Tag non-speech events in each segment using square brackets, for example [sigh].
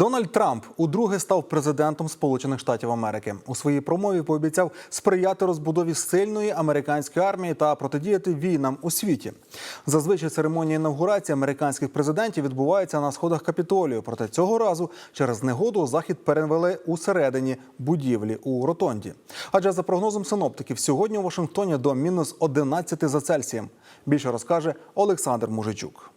Дональд Трамп удруге став президентом Сполучених Штатів Америки. У своїй промові пообіцяв сприяти розбудові сильної американської армії та протидіяти війнам у світі. Зазвичай церемонія інавгурації американських президентів відбувається на сходах Капітолію. Проте цього разу через негоду захід перевели усередині будівлі у ротонді. Адже за прогнозом синоптиків, сьогодні у Вашингтоні до мінус 11 за Цельсієм. Більше розкаже Олександр Мужичук.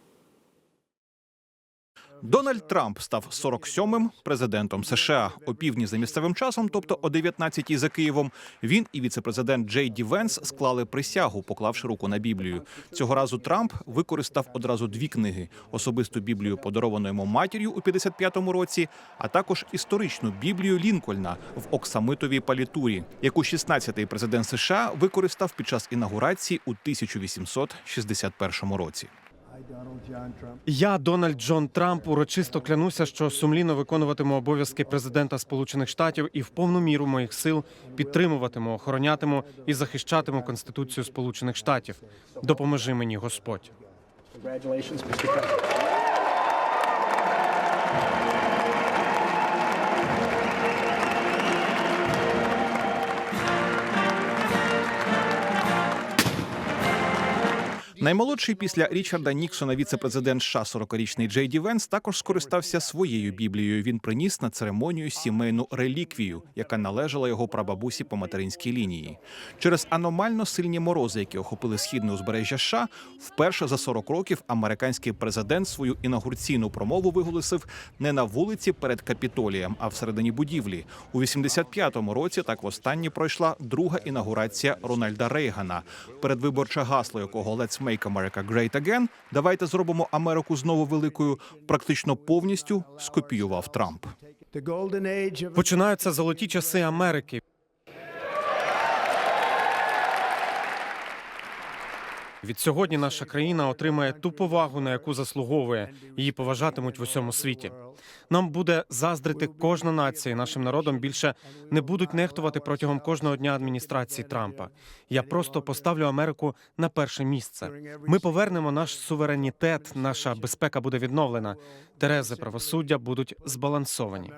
Дональд Трамп став 47-м президентом США о півдні за місцевим часом, тобто о 19-й за Києвом. Він і віцепрезидент Джей Ді Венс склали присягу, поклавши руку на Біблію. Цього разу Трамп використав одразу дві книги: особисту Біблію, подаровану йому матір'ю у 55-му році, а також історичну Біблію Лінкольна в оксамитовій палітурі, яку 16-й президент США використав під час інаугурації у 1861 році. Я, Дональд Джон Трамп, урочисто клянуся, що сумлінно виконуватиму обов'язки президента Сполучених Штатів і в повну міру моїх сил підтримуватиму, охоронятиму і захищатиму Конституцію Сполучених Штатів. Допоможи мені, Господь. Наймолодший після Річарда Ніксона віце-президент США 40-річний Джей Ді Венс також скористався своєю біблією. Він приніс на церемонію сімейну реліквію, яка належала його прабабусі по материнській лінії. Через аномально сильні морози, які охопили східне узбережжя США, вперше за 40 років американський президент свою інаугураційну промову виголосив не на вулиці перед капітолієм, а всередині будівлі. У 85-му році так востаннє пройшла друга інаугурація Рональда Рейгана, передвиборче гасло якого «Let's make America great again» Давайте зробимо Америку знову великою. Практично повністю скопіював Трамп. Починаються золоті часи Америки. Відсьогодні наша країна отримає ту повагу, на яку заслуговує. Її поважатимуть в усьому світі. Нам буде заздрити кожна нація. Нашим народом більше не будуть нехтувати протягом кожного дня адміністрації Трампа. Я просто поставлю Америку на перше місце. Ми повернемо наш суверенітет, наша безпека буде відновлена. Терези правосуддя будуть збалансовані.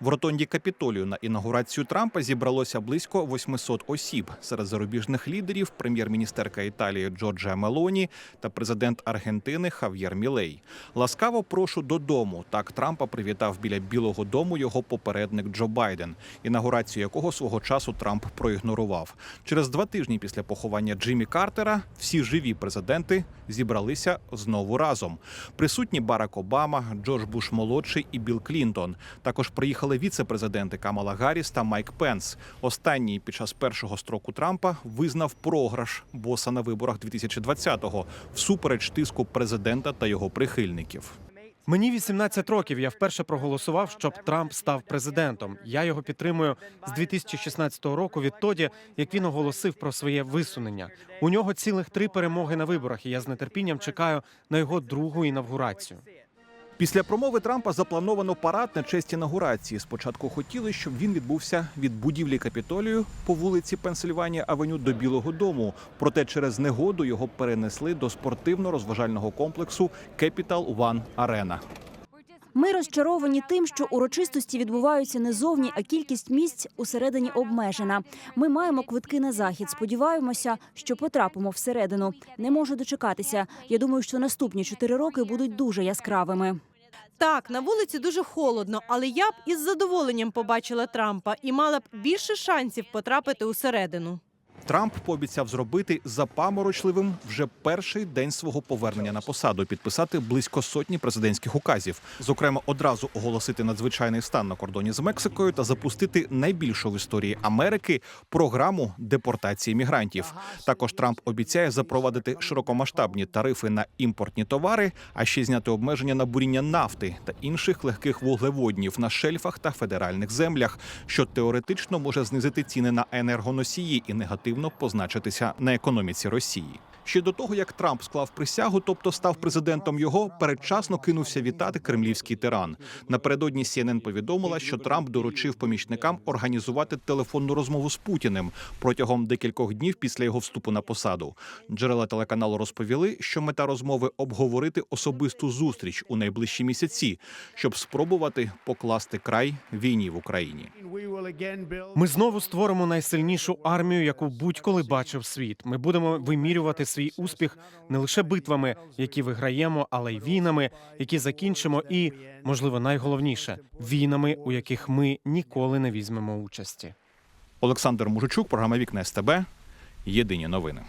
В ротонді Капітолію на інаугурацію Трампа зібралося близько 800 осіб. Серед зарубіжних лідерів прем'єр-міністерка Італії Джорджа Мелоні та президент Аргентини Хав'єр Мілей. Ласкаво прошу додому. Так Трампа привітав біля Білого Дому його попередник Джо Байден, інаугурацію якого свого часу Трамп проігнорував. Через два тижні після поховання Джиммі Картера всі живі президенти зібралися знову разом. Присутні Барак Обама, Джордж Буш молодший і Білл Клінтон. Також приїхали віце-президенти Камала Гарріс та Майк Пенс. Останній під час першого строку Трампа визнав програш боса на виборах 2020-го всупереч тиску президента та його прихильників. Мені 18 років. Я вперше проголосував, щоб Трамп став президентом. Я його підтримую з 2016 року. Відтоді, як він оголосив про своє висунення. У нього цілих три перемоги на виборах, і я з нетерпінням чекаю на його другу інавгурацію. Після промови Трампа заплановано парад на честь інаугурації. Спочатку хотіли, щоб він відбувся від будівлі Капітолію по вулиці Пенсильванія Авеню до Білого Дому. Проте через негоду його перенесли до спортивно-розважального комплексу Capital One Arena. Ми розчаровані тим, що урочистості відбуваються не зовні, а кількість місць усередині обмежена. Ми маємо квитки на захід. Сподіваємося, що потрапимо всередину. Не можу дочекатися. Я думаю, що наступні чотири роки будуть дуже яскравими. Так, на вулиці дуже холодно, але я б із задоволенням побачила Трампа і мала б більше шансів потрапити усередину. Трамп пообіцяв зробити запаморочливим вже перший день свого повернення на посаду, підписати близько сотні президентських указів, зокрема, одразу оголосити надзвичайний стан на кордоні з Мексикою та запустити найбільшу в історії Америки програму депортації мігрантів. Також Трамп обіцяє запровадити широкомасштабні тарифи на імпортні товари, а ще зняти обмеження на буріння нафти та інших легких вуглеводнів на шельфах та федеральних землях, що теоретично може знизити ціни на енергоносії і негативно позначитися на економіці Росії. Ще до того, як Трамп склав присягу, тобто став президентом його, передчасно кинувся вітати кремлівський тиран. Напередодні CNN повідомила, що Трамп доручив помічникам організувати телефонну розмову з Путіним протягом декількох днів після його вступу на посаду. Джерела телеканалу розповіли, що мета розмови обговорити особисту зустріч у найближчі місяці, щоб спробувати покласти край війні в Україні. Ми знову створимо найсильнішу армію, яку будь-коли бачив світ. Ми будемо вимірювати свій успіх не лише битвами, які виграємо, але й війнами, які закінчимо, і можливо найголовніше війнами, у яких ми ніколи не візьмемо участі. Олександр Мужичук, програма Вікна СТБ. Єдині новини.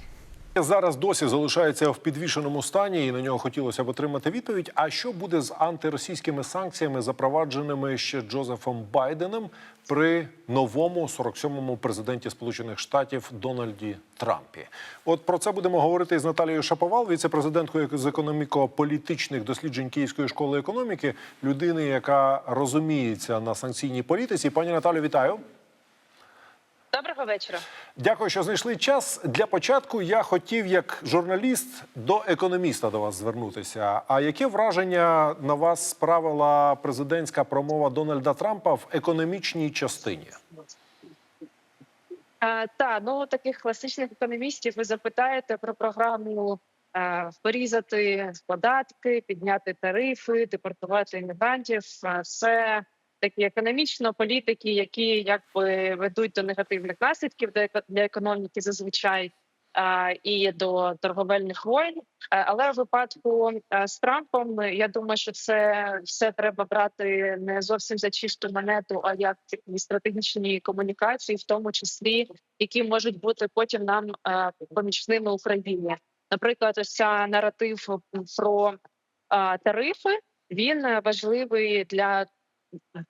Зараз досі залишається в підвішеному стані, і на нього хотілося б отримати відповідь. А що буде з антиросійськими санкціями, запровадженими ще Джозефом Байденом при новому 47-му президенті Сполучених Штатів Дональді Трампі? От про це будемо говорити з Наталією Шаповал, віце-президенткою з економіко-політичних досліджень Київської школи економіки, людини, яка розуміється на санкційній політиці. Пані Наталю, вітаю. Доброго вечора. Дякую, що знайшли час. Для початку я хотів, як журналіст, до економіста до вас звернутися. А яке враження на вас справила президентська промова Дональда Трампа в економічній частині? А, та ну таких класичних економістів ви запитаєте про програму е, порізати податки, підняти тарифи, депортувати іммігрантів. А, Це такі економічно політики, які якби ведуть до негативних наслідків для еко- для економіки зазвичай. І до торговельних воєн, Е, але в випадку з Трампом я думаю, що це все треба брати не зовсім за чисту монету, а як такі стратегічні комунікації, в тому числі які можуть бути потім нам помічними Україні. Наприклад, ось ця наратив про тарифи він важливий для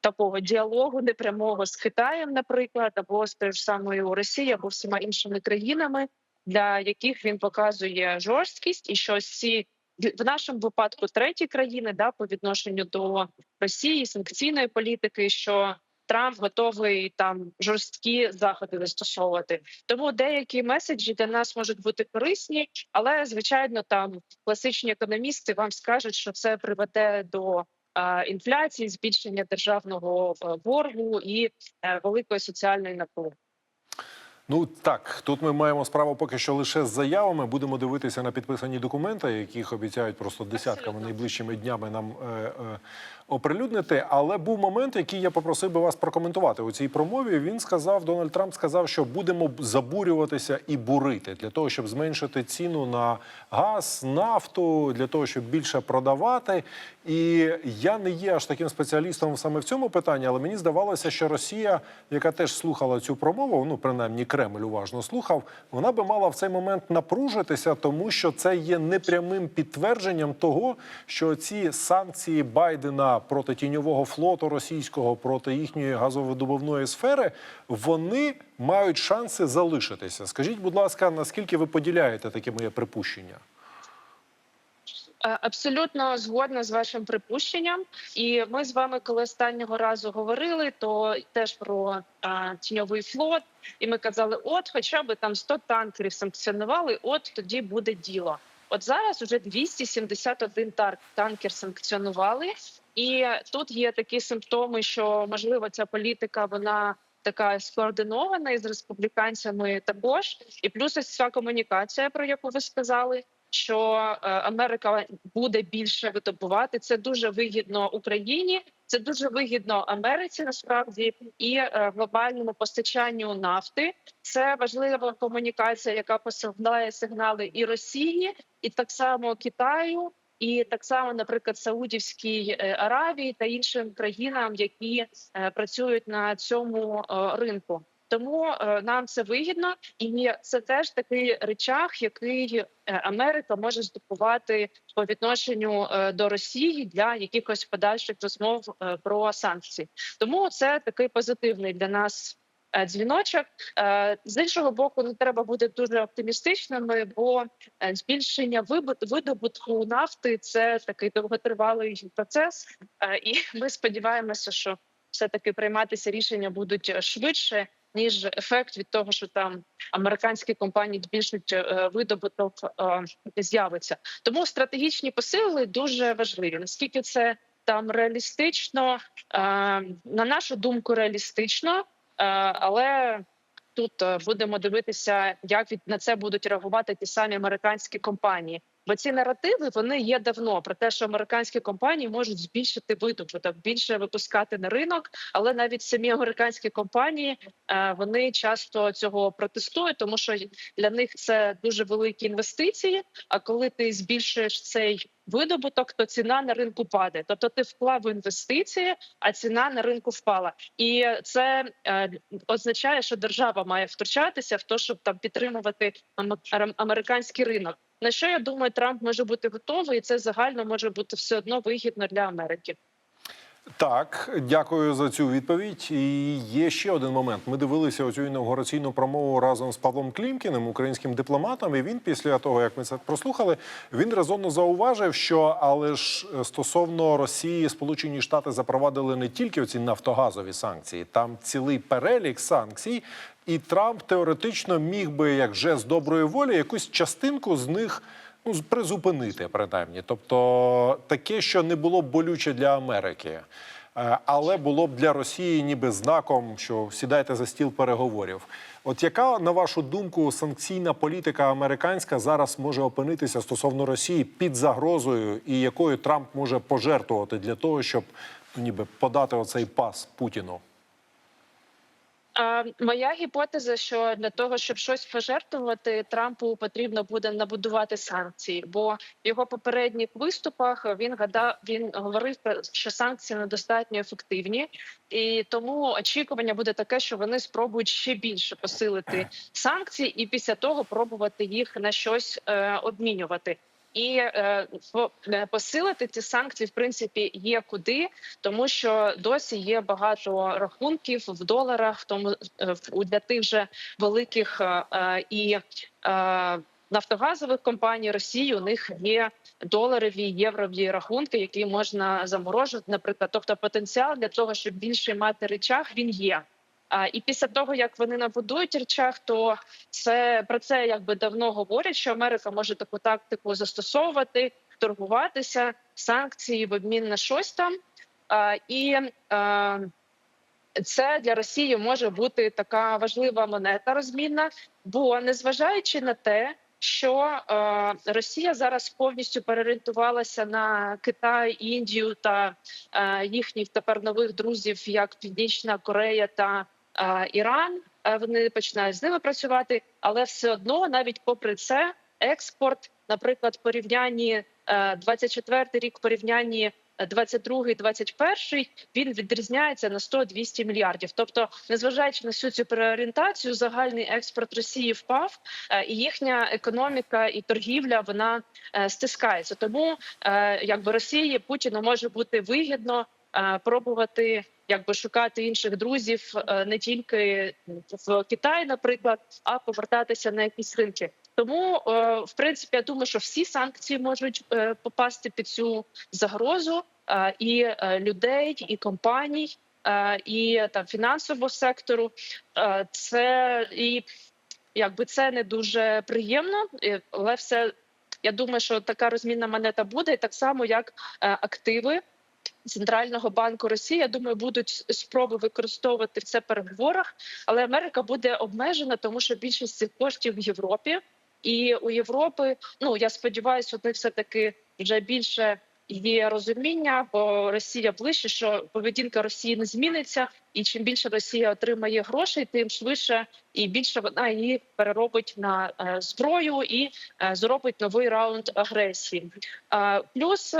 такого діалогу непрямого з Китаєм, наприклад, або з тою ж самою Росією, або всіма іншими країнами, для яких він показує жорсткість, і що ці в нашому випадку треті країни да по відношенню до Росії санкційної політики, що Трамп готовий там жорсткі заходи застосовувати. Тому деякі меседжі для нас можуть бути корисні, але звичайно, там класичні економісти вам скажуть, що це приведе до інфляції, збільшення державного е, боргу і е, великої соціальної напруги. Ну так, тут ми маємо справу поки що лише з заявами. Будемо дивитися на підписані документи, яких обіцяють просто десятками найближчими днями нам е, е, оприлюднити. Але був момент, який я попросив би вас прокоментувати у цій промові. Він сказав, Дональд Трамп сказав, що будемо забурюватися і бурити для того, щоб зменшити ціну на газ, нафту, для того, щоб більше продавати. І я не є аж таким спеціалістом саме в цьому питанні, але мені здавалося, що Росія, яка теж слухала цю промову, ну принаймні Кремль уважно слухав, вона би мала в цей момент напружитися, тому що це є непрямим підтвердженням того, що ці санкції Байдена проти тіньового флоту російського, проти їхньої газовидобувної сфери, вони мають шанси залишитися. Скажіть, будь ласка, наскільки ви поділяєте таке моє припущення? Е, Абсолютно згодна з вашим припущенням, і ми з вами, коли останнього разу говорили, то теж про а, тіньовий флот, і ми казали: от, хоча б там 100 танкерів санкціонували, от тоді буде діло. От зараз уже 271 тар- танкер санкціонували, і тут є такі симптоми, що можливо ця політика вона. Така скоординована із республіканцями також, і плюс ось ця комунікація, про яку ви сказали, що е, Америка буде більше видобувати. Це дуже вигідно Україні. Це дуже вигідно Америці насправді і е, глобальному постачанню нафти. Це важлива комунікація, яка посилає сигнали і Росії, і так само Китаю, і так само, наприклад, Саудівській е, Аравії та іншим країнам, які працюють на цьому ринку. Тому е, нам це вигідно, і це теж такий речах, який е, Америка може здобувати по відношенню е, до Росії для якихось подальших розмов про санкції. Тому це такий позитивний для нас дзвіночок. З іншого боку, не треба бути дуже оптимістичними, бо збільшення видобутку нафти це такий довготривалий процес, і [laughs] ми сподіваємося, що все таки прийматися рішення будуть швидше ніж ефект від того, що там американські компанії збільшують е, видобуток е, з'явиться. Тому стратегічні посили дуже важливі. Наскільки це там реалістично, е, на нашу думку, реалістично, але тут будемо дивитися, як на це будуть реагувати ті самі американські компанії. Бо ці наративи вони є давно про те, що американські компанії можуть збільшити видобуток, більше випускати на ринок, але навіть самі американські компанії е, вони часто цього протестують, тому що для них це дуже великі інвестиції. А коли ти збільшуєш цей видобуток, то ціна на ринку падає. Тобто ти вклав в інвестиції, а ціна на ринку впала. І це е, означає, що держава має втручатися в те, щоб там підтримувати ам- ам- американський ринок. На що я думаю, Трамп може бути готовий, і це загально може бути все одно вигідно для Америки. Так, дякую за цю відповідь. І є ще один момент. Ми дивилися оцю інаугураційну промову разом з Павлом Клімкіним, українським дипломатом. І він, після того як ми це прослухали, він резонно зауважив, що але ж е, стосовно Росії, Сполучені Штати запровадили не тільки ці нафтогазові санкції, там цілий перелік санкцій. І Трамп теоретично міг би, як жест доброї волі, якусь частинку з них ну, призупинити, принаймні. Тобто таке, що не було б болюче для Америки, е, але було б для Росії ніби знаком, що сідайте за стіл переговорів. От яка, на вашу думку, санкційна політика американська зараз може опинитися стосовно Росії під загрозою, і якою Трамп може пожертвувати для того, щоб ну, ніби подати оцей пас Путіну? Моя гіпотеза, що для того, щоб щось пожертвувати, Трампу потрібно буде набудувати санкції, бо в його попередніх виступах він гадав, він говорив про що санкції недостатньо ефективні, і тому очікування буде таке, що вони спробують ще більше посилити санкції, і після того пробувати їх на щось е, обмінювати. І е, е, посилити ці санкції, в принципі, є куди, тому що досі є багато рахунків в доларах, в тому е, у- для тих же великих е, е, і е, нафтогазових компаній Росії. У них є доларові єврові рахунки, які можна заморожувати. Наприклад, тобто потенціал для того, щоб більше мати речах, він є. І після того, як вони набудують речах, то це про це якби давно говорять, що Америка може таку тактику застосовувати, торгуватися, санкції в обмін на щось там. І це для Росії може бути така важлива монета розмінна, бо незважаючи на те, що Росія зараз повністю переорієнтувалася на Китай, Індію та їхніх тепер нових друзів, як Північна Корея та Іран. Е, вони починають з ними працювати, але все одно, навіть попри це, експорт, наприклад, порівнянні е, 24 рік, порівнянні 22 21 він відрізняється на 100-200 мільярдів. Тобто, незважаючи на всю цю переорієнтацію, загальний експорт Росії впав, е, і їхня економіка і торгівля вона е, стискається. Тому е, якби Росії Путіну може бути вигідно е, пробувати. Якби шукати інших друзів е, не тільки в Китаї, наприклад, а повертатися на якісь ринки. Тому, е, в принципі, я думаю, що всі санкції можуть е, попасти під цю загрозу е, і е, людей, і компаній, е, і там фінансового сектору. Е, Це і якби це не дуже приємно, е, але все я думаю, що така розмінна монета буде, і так само як е, активи. Центрального банку Росії, я думаю, будуть спроби використовувати це в переговорах, але Америка буде обмежена, тому що більшість цих коштів в Європі, і у Європи, ну я сподіваюся, них все таки вже більше є розуміння, бо Росія ближче, що поведінка Росії не зміниться, і чим більше Росія отримає грошей, тим швидше і більше вона її переробить на е, зброю і е, зробить новий раунд агресії. Е, плюс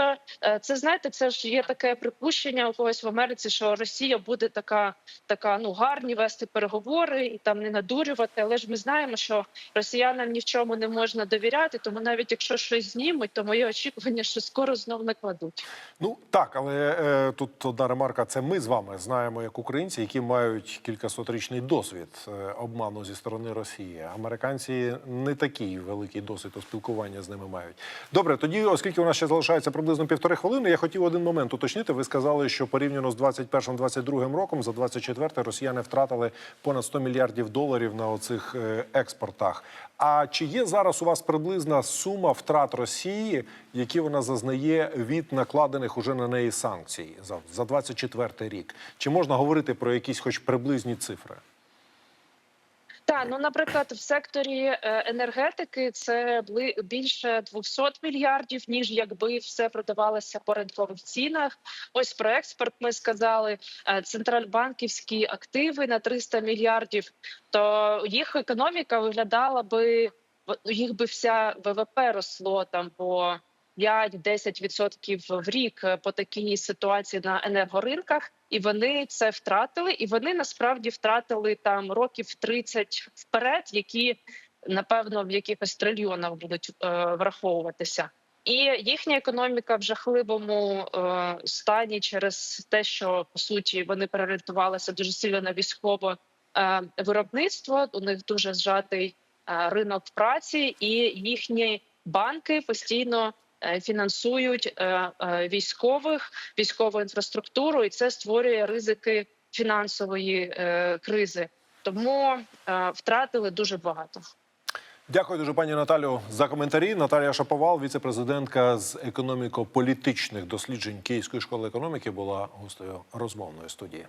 це знаєте, це ж є таке припущення у когось в Америці, що Росія буде така, така ну гарні вести переговори і там не надурювати. Але ж ми знаємо, що росіянам ні в чому не можна довіряти. Тому навіть якщо щось знімуть, то моє очікування, що скоро знов накладуть. Ну так, але е, тут одна ремарка: це ми з вами знаємо, як українці. Українці, які мають кількасотрічний досвід е, обману зі сторони Росії. Американці не такий великий досвід у спілкування з ними мають. Добре, тоді, оскільки у нас ще залишається приблизно півтори хвилини, я хотів один момент уточнити. Ви сказали, що порівняно з 21-22 роком за 24 росіяни втратили понад 100 мільярдів доларів на оцих е, експортах. А чи є зараз у вас приблизна сума втрат Росії, які вона зазнає від накладених уже на неї санкцій за, за 24 рік? Чи можна говорити про якісь хоч приблизні цифри? Так, ну наприклад, в секторі е, енергетики це більше 200 мільярдів, ніж якби все продавалося по ринкових цінах. Ось про експорт ми сказали. е, Центральбанківські активи на 300 мільярдів. То їх економіка виглядала би їх би вся ВВП росло там по 5-10% в рік е, по такій ситуації на енергоринках, і вони це втратили. І вони насправді втратили там років 30 вперед, які напевно в якихось трильйонах будуть е, враховуватися. І їхня економіка в жахливому е, стані через те, що по суті вони переорієнтувалися дуже сильно на військове е, виробництво. У них дуже зжатий е, ринок праці, і їхні банки постійно фінансують е, е, військових, військову інфраструктуру, і це створює ризики фінансової е, кризи. Тому е, втратили дуже багато. Дякую дуже, пані Наталю, за коментарі. Наталія Шаповал, віце-президентка з економіко-політичних досліджень Київської школи економіки, була гостею розмовної студії.